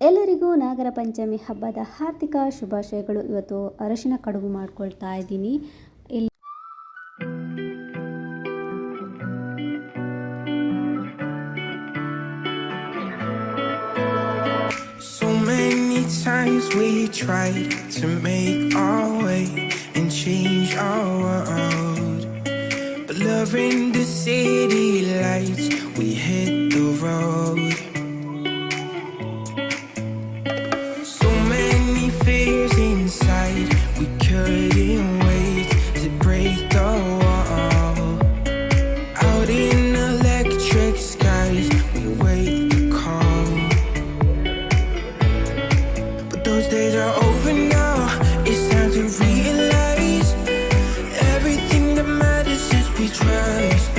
ಎಲ್ಲರಿಗೂ ನಾಗರ ಪಂಚಮಿ ಹಬ್ಬದ ಹಾರ್ದಿಕ ಶುಭಾಶಯಗಳು ಇವತ್ತು ಅರಶಿನ ಕಡುಬು ಮಾಡ್ಕೊಳ್ತಾ ಇದ್ದೀನಿ ಇಲ್ಲಿ many times we tried to make our way and change our world. But loving the city lights, we hit Those days are over now. It's time to realize everything that matters is trust.